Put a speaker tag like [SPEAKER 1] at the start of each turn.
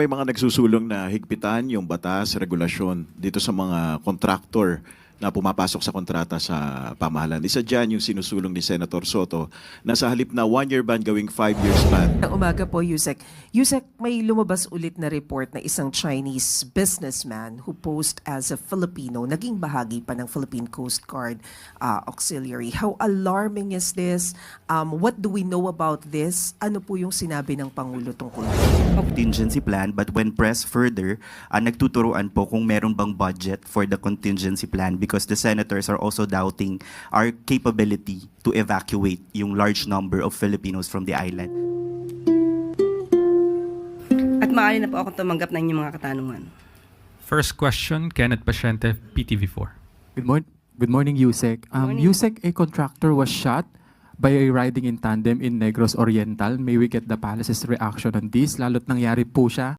[SPEAKER 1] may mga nagsusulong na higpitan yung batas, regulasyon dito sa mga contractor na pumapasok sa kontrata sa pamahalaan. Isa dyan yung sinusulong ni Senator Soto na sa halip na one-year ban gawing five years ban.
[SPEAKER 2] Ang umaga po, Yusek. Yusek, may lumabas ulit na report na isang Chinese businessman who posed as a Filipino, naging bahagi pa ng Philippine Coast Guard uh, Auxiliary. How alarming is this? Um, what do we know about this? Ano po yung sinabi ng Pangulo tungkol
[SPEAKER 3] contingency plan but when pressed further, uh, nagtuturuan po kung meron bang budget for the contingency plan because the senators are also doubting our capability to evacuate yung large number of Filipinos from the island.
[SPEAKER 4] At maaari na po ako tumanggap ng inyong mga katanungan.
[SPEAKER 5] First question, Kenneth Pasyente, PTV4.
[SPEAKER 6] Good, morning, good morning, Yusek. Um,
[SPEAKER 4] Morning.
[SPEAKER 6] Yusek, a contractor was shot by a riding in tandem in Negros Oriental. May we get the palace's reaction on this? Lalo't nangyari po siya